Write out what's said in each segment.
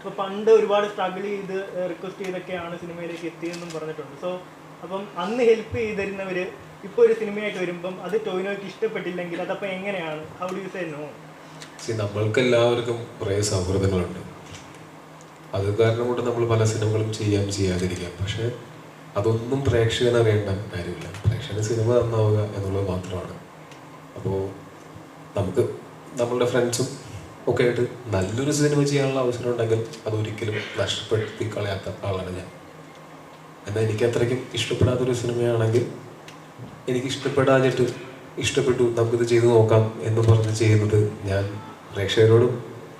അപ്പോൾ പണ്ട് ഒരുപാട് സ്ട്രഗിൾ ചെയ്ത് റിക്വസ്റ്റ് ചെയ്തൊക്കെയാണ് സിനിമയിലേക്ക് എത്തിയതെന്നും പറഞ്ഞിട്ടുണ്ട്. സോ അപ്പം അന്ന് ഹെൽപ്പ് ചെയ്തിരുന്നവര് ഇപ്പോൾ ഒരു സിനിമയായിട്ട് വരുമ്പം അത് ടോയിനോയ്ക്ക് ഇഷ്ടപ്പെട്ടില്ലെങ്കിൽ അതപ്പോൾ എങ്ങനെയാണ്? How do you say no see നമ്മൾക്ക് എല്ലാവർക്കും കുറേ സൗഹൃദങ്ങളുണ്ട്. അത് കാരണം കൊണ്ട് നമ്മൾ പല സിനിമകളും ചെയ്യാം ചെയ്യാതിരിക്കാം. പക്ഷെ അതൊന്നും പ്രേക്ഷകന് അറിയേണ്ട കാര്യമില്ല. പ്രേക്ഷകന് സിനിമ നന്നാവുക എന്നുള്ളത് മാത്രമാണ്. അപ്പോൾ നമുക്ക് നമ്മളുടെ ഫ്രണ്ട്സും ഒക്കെ ആയിട്ട് നല്ലൊരു സിനിമ ചെയ്യാനുള്ള അവസരം ഉണ്ടെങ്കിൽ അതൊരിക്കലും നഷ്ടപ്പെടുത്തി കളയാത്ത ആളാണ് ഞാൻ. എന്നാൽ എനിക്ക് അത്രയ്ക്കും ഇഷ്ടപ്പെടാത്തൊരു സിനിമയാണെങ്കിൽ എനിക്ക് ഇഷ്ടപ്പെടാഞ്ഞിട്ട് ഇഷ്ടപ്പെട്ടു നമുക്കിത് ചെയ്തു നോക്കാം എന്ന് പറഞ്ഞ് ചെയ്യുന്നത് ഞാൻ പ്രേക്ഷകരോടും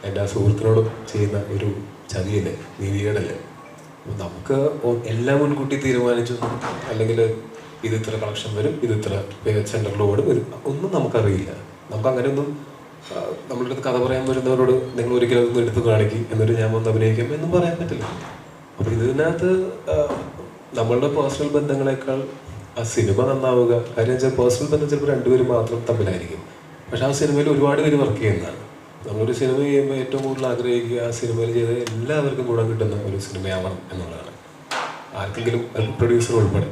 എന്റെ സുഹൃത്തിനോടും ചെയ്യുന്ന ഒരു ചതിയല്ലേ നീതികേടല്ലേ? അപ്പോൾ നമുക്ക് എല്ലാം മുൻകൂട്ടി തീരുമാനിച്ചു. അല്ലെങ്കിൽ ഇത് ഇത്ര കളക്ഷൻ വരും ഇത് ഇത്ര സെന്ററിൽ വരും ഒന്നും നമുക്കറിയില്ല. നമുക്ക് അങ്ങനെയൊന്നും നമ്മളുടെ അടുത്ത് കഥ പറയാൻ വരുന്നവരോട് നിങ്ങൾ ഒരിക്കലും അതൊന്നും എടുത്ത് കാണിക്കും എന്നിട്ട് ഞാൻ വന്ന് അഭിനയിക്കും എന്നും പറയാൻ പറ്റില്ല. അപ്പോൾ ഇതിനകത്ത് നമ്മളുടെ പേഴ്സണൽ ബന്ധങ്ങളെക്കാൾ ആ സിനിമ നന്നാവുക കാര്യം വെച്ചാൽ പേഴ്സണൽ ബന്ധം ചിലപ്പോൾ രണ്ടുപേരും മാത്രം തമ്മിലായിരിക്കും. പക്ഷെ ആ സിനിമയിൽ ഒരുപാട് പേര് വർക്ക് ചെയ്യുന്നതാണ്. നമ്മളൊരു സിനിമ ചെയ്യുമ്പോൾ ഏറ്റവും കൂടുതൽ ആഗ്രഹിക്കുക ആ സിനിമയിൽ ചെയ്ത് എല്ലാവർക്കും ഗുണം കിട്ടുന്ന ഒരു സിനിമയാവണം എന്നുള്ളതാണ്. ആർക്കെങ്കിലും പ്രൊഡ്യൂസർ ഉൾപ്പെടെ.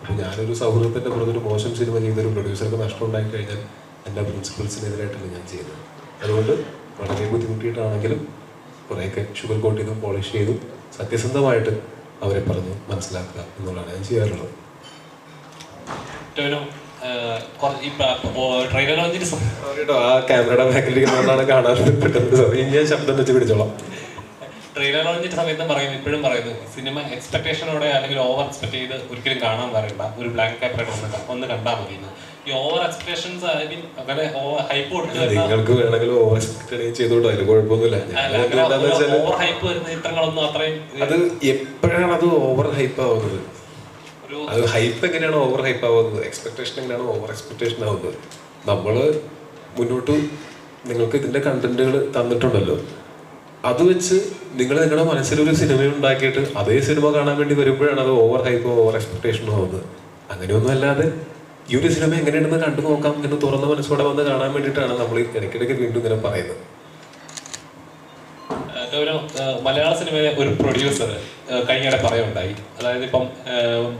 അപ്പോൾ ഞാനൊരു സൗഹൃദത്തിന്റെ പുറത്തൊരു മോശം സിനിമ ചെയ്തൊരു പ്രൊഡ്യൂസർക്ക് നഷ്ടം ഉണ്ടായി കഴിഞ്ഞാൽ എന്റെ പ്രിൻസിപ്പൾസിനെതിരായിട്ടല്ല ഞാൻ ചെയ്യുന്നത്. അതുകൊണ്ട് വളരെ ബുദ്ധിമുട്ടിയിട്ടാണെങ്കിലും കുറേയൊക്കെ ഷുഗർ കോട്ട് ചെയ്തും പോളിഷ് ചെയ്തും സത്യസന്ധമായിട്ട് അവരെ പറഞ്ഞ് മനസ്സിലാക്കുക എന്നുള്ളതാണ് ഞാൻ ചെയ്യാറുള്ളത്. കേട്ടോ ആ ക്യാമറയുടെ ബാക്കിലിരിക്കുന്നതുകൊണ്ടാണ് കാണാൻ പെട്ടെന്ന് സോറി ഞാൻ ശബ്ദം വെച്ച് പിടിച്ചോളാം. ട്രെയിലർ വന്നിട്ട് സമയത്തും പറയുന്നു ഇപ്പോഴും പറയുന്നു. സിനിമ എക്സ്പെക്ടേഷനോടെ അല്ലെങ്കിൽ ഓവർ എക്സ്പെക്ട് ചെയ്ത് ഒരിക്കലും കാണാൻ പറയണ്ട ഒരു ബ്ലാങ്ക് ഒന്ന് ഒന്ന് കണ്ടാൽ മതി നിങ്ങൾക്ക് വേണമെങ്കിൽ ഓവർ എക്സ്പെക്ടഡ് ചെയ്തോട്ടോ അതിന് കുഴപ്പമൊന്നുമില്ല. അത് എപ്പോഴാണ് അത് ഓവർ ഹൈപ്പ് ആവുന്നത്? അത് ഹൈപ്പ് എങ്ങനെയാണ് ഓവർ ഹൈപ്പ് ആവുന്നത്? എക്സ്പെക്ടേഷൻ എങ്ങനെയാണ് ഓവർ എക്സ്പെക്ടേഷൻ ആവുന്നത്? നമ്മൾ മുന്നോട്ട് നിങ്ങൾക്ക് ഇതിന്റെ കണ്ടന്റുകൾ തന്നിട്ടുണ്ടല്ലോ. അത് വെച്ച് നിങ്ങൾ നിങ്ങളുടെ മനസ്സിൽ ഒരു സിനിമ ഉണ്ടാക്കിയിട്ട് അതേ സിനിമ കാണാൻ വേണ്ടി വരുമ്പോഴാണ് അത് ഓവർ ഹൈപ്പോ ഓവർ എക്സ്പെക്ടേഷനോ ആവുന്നത്. അങ്ങനെയൊന്നും അല്ലാതെ ഈ ഒരു സിനിമ എങ്ങനെയാണെന്ന് കണ്ടു നോക്കാം എന്ന് തുറന്ന മനസ്സോടെ വന്ന് കാണാൻ വേണ്ടിയിട്ടാണ് നമ്മൾ ഇടയ്ക്കിടയ്ക്ക് വീണ്ടും ഇങ്ങനെ പറയുന്നത്. ഒരു മലയാള സിനിമയിലെ ഒരു പ്രൊഡ്യൂസർ കഴിഞ്ഞിടെ പറയുണ്ടായി. അതായത് ഇപ്പം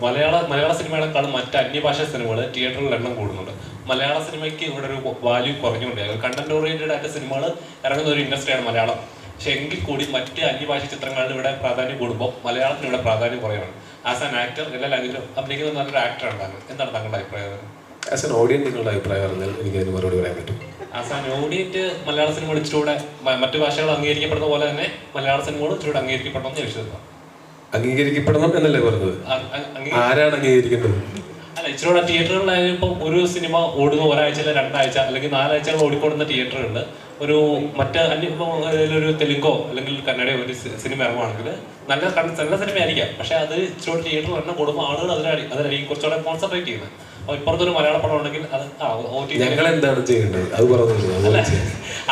മലയാള മലയാള സിനിമകളെക്കാളും മറ്റ് അന്യഭാഷ സിനിമകൾ തിയേറ്ററിൽ എണ്ണം കൂടുന്നുണ്ട്. മലയാള സിനിമയ്ക്ക് ഇവിടെ ഒരു വാല്യൂ കുറഞ്ഞുകൊണ്ടേ കണ്ടന്റ് ഓറിയന്റഡ് ആയിട്ട് സിനിമകൾ ഇറങ്ങുന്ന ഒരു ഇൻഡസ്ട്രിയാണ് മലയാളം. പക്ഷെ എങ്കിൽ കൂടി മറ്റ് അന്യഭാഷ ചിത്രങ്ങളുടെ ഇവിടെ പ്രാധാന്യം കൂടുമ്പോൾ മലയാളത്തിന് ഇവിടെ പ്രാധാന്യം കുറയാണ് ആസ് ആൻ ആക്ടർ എല്ലാ ലാംഗ്വേജിലും അഭിനയിക്കുന്ന നല്ലൊരു ആക്ടർ താങ്കൾ. എന്താണ് താങ്കളുടെ അഭിപ്രായം ആസ് എൻ ഓഡിയൻസ് നിങ്ങളുടെ അഭിപ്രായം അറിഞ്ഞാൽ എനിക്ക് അതിന് മറുപടി പറയാൻ പറ്റും. ആസ് ആൻ ഓഡിയന്റ് മലയാള സിനിമ മ- മറ്റു ഭാഷകൾ അംഗീകരിക്കപ്പെടുന്ന പോലെ തന്നെ മലയാള സിനിമകളും ഇച്ചിരൂടെ അംഗീകരിക്കപ്പെടണം എന്ന് വിശ്വസിക്കുന്നു. അംഗീകരിക്കപ്പെടണം എന്നല്ലേ പറഞ്ഞത്? ആരാണ് അംഗീകരിക്കേണ്ടത്? അല്ല ഇച്ചിരൂടെ തിയേറ്ററുകളിലായാലും ഇപ്പം ഒരു സിനിമ ഓടുന്നു ഒരാഴ്ച അല്ലെങ്കിൽ രണ്ടാഴ്ച അല്ലെങ്കിൽ നാലാഴ്ചകൾ ഓടിക്കൊടുന്ന തിയേറ്ററുകളിൽ ഒരു മറ്റ് ഒരു തെലുങ്കോ അല്ലെങ്കിൽ കന്നഡയോ ഒരു സിനിമ ഇറങ്ങുവാണെങ്കിൽ നല്ല നല്ല സിനിമ ആയിരിക്കാം പക്ഷേ അത് ഇച്ചിരൂടെ തിയേറ്ററിൽ എണ്ണം കൂടുമ്പോൾ ആളുകൾ അതിലായി അതിലായിരിക്കും കുറച്ചുകൂടെ കോൺസെൻട്രേറ്റ് ചെയ്യുന്നത്. അപ്പോൾ ഇപ്പുറത്തൊരു മലയാള പടം ഉണ്ടെങ്കിൽ അത് ആ ഒ ടി ഞങ്ങൾ എന്താണ് ചെയ്യേണ്ടത്? അത് പറഞ്ഞു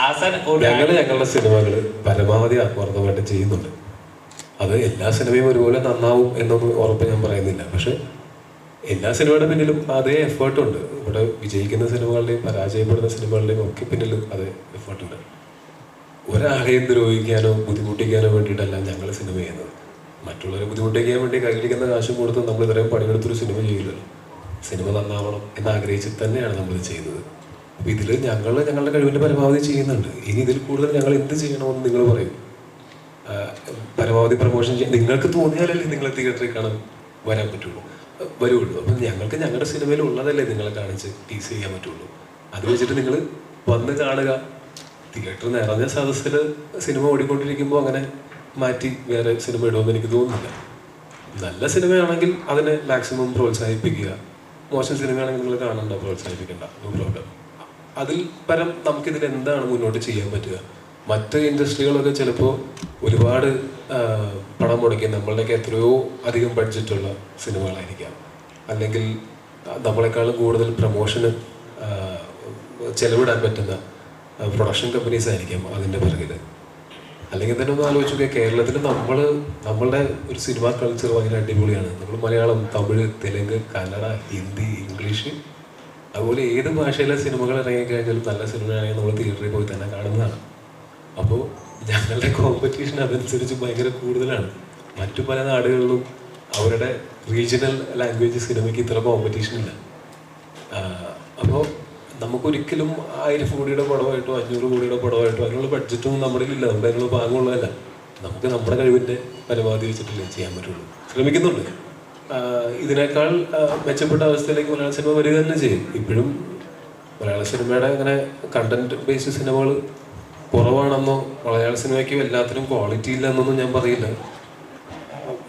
ആസാൻ ഞങ്ങൾ ഞങ്ങളുടെ സിനിമകൾ പരമാവധി ആത്മാർത്ഥമായിട്ട് ചെയ്യുന്നുണ്ട്. അത് എല്ലാ സിനിമയും ഒരുപോലെ നന്നാവും എന്നൊന്നും ഉറപ്പ് ഞാൻ പറയുന്നില്ല. പക്ഷെ എല്ലാ സിനിമയുടെ പിന്നിലും അതേ എഫേർട്ടുണ്ട് ഇവിടെ വിജയിക്കുന്ന സിനിമകളുടെയും പരാജയപ്പെടുന്ന സിനിമകളുടെയും ഒക്കെ പിന്നിലും അതേ എഫേർട്ടുണ്ട് ഒരാളെയും ദ്രോഹിക്കാനോ ബുദ്ധിമുട്ടിക്കാനോ വേണ്ടിയിട്ടല്ല ഞങ്ങൾ സിനിമ ചെയ്യുന്നത്. മറ്റുള്ളവരെ ബുദ്ധിമുട്ടിക്കാൻ വേണ്ടി കയ്യിലിരിക്കുന്ന കാശും കൊടുത്ത് നമ്മൾ ഇത്രയും പണിയെടുത്തൊരു സിനിമ ചെയ്യില്ലല്ലോ. സിനിമ നന്നാവണം എന്ന് ആഗ്രഹിച്ച് തന്നെയാണ് നമ്മൾ ചെയ്യുന്നത്. അപ്പോൾ ഇതിൽ ഞങ്ങൾ ഞങ്ങളുടെ കഴിവിന്റെ പരമാവധി ചെയ്യുന്നുണ്ട്. ഇനി ഇതിൽ കൂടുതൽ ഞങ്ങൾ എന്ത് ചെയ്യണമെന്ന് നിങ്ങൾ പറയും. പരമാവധി പ്രമോഷൻ ചെയ്യാൻ നിങ്ങൾക്ക് തോന്നിയാലല്ലേ നിങ്ങൾ തിയേറ്ററിൽ കാണാൻ വരാൻ പറ്റുള്ളൂ. വരുള്ളൂ. അപ്പം ഞങ്ങൾക്ക് ഞങ്ങളുടെ സിനിമയിൽ ഉള്ളതല്ലേ നിങ്ങളെ കാണിച്ച് ടീസ് ചെയ്യാൻ പറ്റുള്ളൂ. അത് വെച്ചിട്ട് നിങ്ങൾ വന്ന് കാണുക. തിയേറ്റർ നിറഞ്ഞ സദസ്സിൽ സിനിമ ഓടിക്കൊണ്ടിരിക്കുമ്പോൾ അങ്ങനെ മാറ്റി വേറെ സിനിമ ഇടുമെന്ന് എനിക്ക് തോന്നുന്നില്ല. നല്ല സിനിമയാണെങ്കിൽ അതിനെ മാക്സിമം പ്രോത്സാഹിപ്പിക്കുക. മോശം സിനിമയാണെങ്കിൽ നിങ്ങൾ കാണണ്ട പ്രോത്സാഹിപ്പിക്കണ്ട. നോ പ്രോബ്ലം അതിൽ പരം നമുക്കിതിൽ എന്താണ് മുന്നോട്ട് ചെയ്യാൻ പറ്റുക? മറ്റ് ഇൻഡസ്ട്രികളൊക്കെ ചിലപ്പോൾ ഒരുപാട് പണം മുടക്കി നമ്മളുടെയൊക്കെ എത്രയോ അധികം ബഡ്ജറ്റുള്ള സിനിമകളായിരിക്കാം. അല്ലെങ്കിൽ നമ്മളെക്കാളും കൂടുതൽ പ്രൊമോഷന് ചെലവിടാൻ പറ്റുന്ന പ്രൊഡക്ഷൻ കമ്പനീസ് ആയിരിക്കാം അതിന്റെ പിറകിൽ അല്ലെങ്കിൽ തന്നെ ഒന്ന് ആലോചിച്ച് നോക്കിയാൽ കേരളത്തിൽ നമ്മൾ നമ്മളുടെ ഒരു സിനിമ കൾച്ചർ ഭയങ്കര അടിപൊളിയാണ്. നമ്മൾ മലയാളം തമിഴ് തെലുങ്ക് കന്നഡ ഹിന്ദി ഇംഗ്ലീഷ് അതുപോലെ ഏത് ഭാഷയിലെ സിനിമകൾ ഇറങ്ങിക്കഴിഞ്ഞാലും നല്ല സിനിമയാണെങ്കിൽ നമ്മൾ തിയേറ്ററിൽ പോയി തന്നെ കാണുന്നതാണ്. അപ്പോൾ ഞങ്ങളുടെ കോമ്പറ്റീഷൻ അതനുസരിച്ച് ഭയങ്കര കൂടുതലാണ്. മറ്റു പല നാടുകളിലും അവരുടെ റീജിയണൽ ലാംഗ്വേജ് സിനിമയ്ക്ക് ഇത്ര കോമ്പറ്റീഷൻ ഇല്ല. അപ്പോൾ നമുക്കൊരിക്കലും ആയിരം കോടിയുടെ പടമായിട്ടോ അഞ്ഞൂറ് കോടിയുടെ പടമായിട്ടോ അതിനുള്ള ബഡ്ജറ്റൊന്നും നമ്മുടെ ഇല്ല നമ്മുടെ അതിനുള്ള ഭാഗമുള്ളതല്ല. നമുക്ക് നമ്മുടെ കഴിവിന്റെ പരമാവധി വെച്ചിട്ടല്ലേ ചെയ്യാൻ പറ്റുള്ളൂ. ശ്രമിക്കുന്നുണ്ട്. ഇതിനേക്കാൾ മെച്ചപ്പെട്ട അവസ്ഥയിലേക്ക് മലയാള സിനിമ വരിക തന്നെ ചെയ്യും. ഇപ്പോഴും മലയാള സിനിമയുടെ അങ്ങനെ കണ്ടന്റ് ബേസ്ഡ് സിനിമകൾ കുറവാണെന്നോ? മലയാള സിനിമയ്ക്ക് എല്ലാത്തിനും ക്വാളിറ്റി ഇല്ല എന്നൊന്നും ഞാൻ പറയില്ല.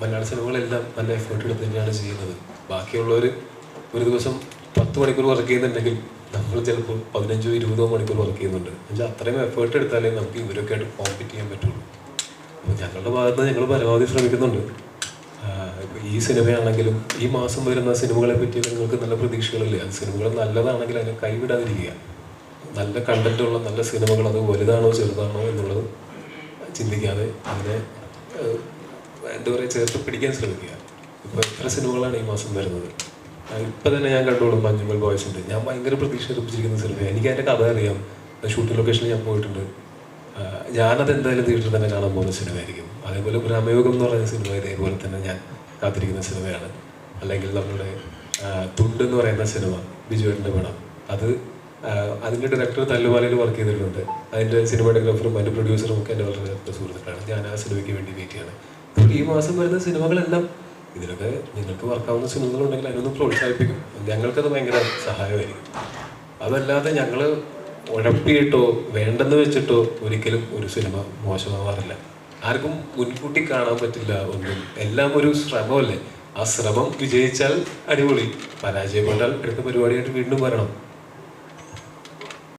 മലയാള സിനിമകളെല്ലാം നല്ല എഫേർട്ട് എടുത്ത് തന്നെയാണ് ചെയ്യുന്നത്. ബാക്കിയുള്ളവർ ഒരു ദിവസം പത്ത് മണിക്കൂർ വർക്ക് ചെയ്യുന്നുണ്ടെങ്കിൽ നമ്മൾ ചിലപ്പോൾ പതിനഞ്ചോ ഇരുപതോ മണിക്കൂർ വർക്ക് ചെയ്യുന്നുണ്ട്. എന്നുവെച്ചാൽ അത്രയും എഫേർട്ട് എടുത്താലേ നമുക്ക് ഇവരൊക്കെ ആയിട്ട് കോമ്പീറ്റ് ചെയ്യാൻ പറ്റുള്ളൂ. അപ്പോൾ ഞങ്ങളുടെ ഭാഗത്ത് ഞങ്ങൾ പരമാവധി ശ്രമിക്കുന്നുണ്ട്. ഈ സിനിമയാണെങ്കിലും ഈ മാസം വരുന്ന സിനിമകളെ പറ്റി നിങ്ങൾക്ക് നല്ല പ്രതീക്ഷകളില്ലേ? അത് സിനിമകൾ നല്ലതാണെങ്കിൽ അതിനെ കൈവിടാതിരിക്കുക. നല്ല കണ്ടന്റുള്ള നല്ല സിനിമകൾ അത് വലുതാണോ ചെറുതാണോ എന്നുള്ളത് ചിന്തിക്കാതെ അതിനെ എന്താ പറയുക ചേർത്ത് പിടിക്കാൻ ശ്രമിക്കുക. ഇപ്പൊ എത്ര സിനിമകളാണ് ഈ മാസം വരുന്നത്. ഇപ്പം തന്നെ ഞാൻ കണ്ടോളും മഞ്ഞുമൽ ബോയ്സ് ഉണ്ട്. ഞാൻ ഭയങ്കര പ്രതീക്ഷ എടുപ്പിച്ചിരിക്കുന്ന സിനിമയാണ്. എനിക്ക് അതിന്റെ കഥ അറിയാം. ഷൂട്ടിംഗ് ലൊക്കേഷനിൽ ഞാൻ പോയിട്ടുണ്ട്. ഞാനത് എന്തായാലും തിയേറ്ററിൽ തന്നെ കാണാൻ പോകുന്ന സിനിമയായിരിക്കും. അതേപോലെ ഗ്രാമയോഗം എന്ന് പറയുന്ന സിനിമ ഇതേപോലെ തന്നെ ഞാൻ കാത്തിരിക്കുന്ന സിനിമയാണ്. അല്ലെങ്കിൽ നമ്മുടെ തുണ്ട് എന്ന് പറയുന്ന സിനിമ ബിജുവേട്ടന്റെ പടം. അത് അതിന്റെ ഡയറക്ടർ തല്ലുമാലയിൽ വർക്ക് ചെയ്തിട്ടുണ്ട്. അതിന്റെ സിനിമാറ്റോഗ്രാഫറും അതിന്റെ പ്രൊഡ്യൂസറും ഒക്കെ എന്റെ വളരെ അടുത്ത സുഹൃത്തുക്കളാണ്. ഞാൻ ആ സിനിമയ്ക്ക് വേണ്ടി വെയിറ്റ് ചെയ്യണം. അപ്പോൾ ഈ മാസം വരുന്ന സിനിമകളെല്ലാം ഇതിലൊക്കെ നിങ്ങൾക്ക് വർക്കാവുന്ന സിനിമകളുണ്ടെങ്കിൽ അതിനൊന്ന് പ്രോത്സാഹിപ്പിക്കും. ഞങ്ങൾക്കത് ഭയങ്കര സഹായമായിരിക്കും. അതല്ലാതെ ഞങ്ങൾ ഉഴപ്പിയിട്ടോ വേണ്ടെന്ന് വെച്ചിട്ടോ ഒരിക്കലും ഒരു സിനിമ മോശമാവാറില്ല. ആർക്കും മുൻകൂട്ടി കാണാൻ പറ്റില്ല ഒന്നും. എല്ലാം ഒരു ശ്രമമല്ലേ? ആ ശ്രമം വിജയിച്ചാൽ അടിപൊളി. പരാജയപ്പെട്ടാൽ അടുത്ത പരിപാടിയായിട്ട് വീണ്ടും വരണം.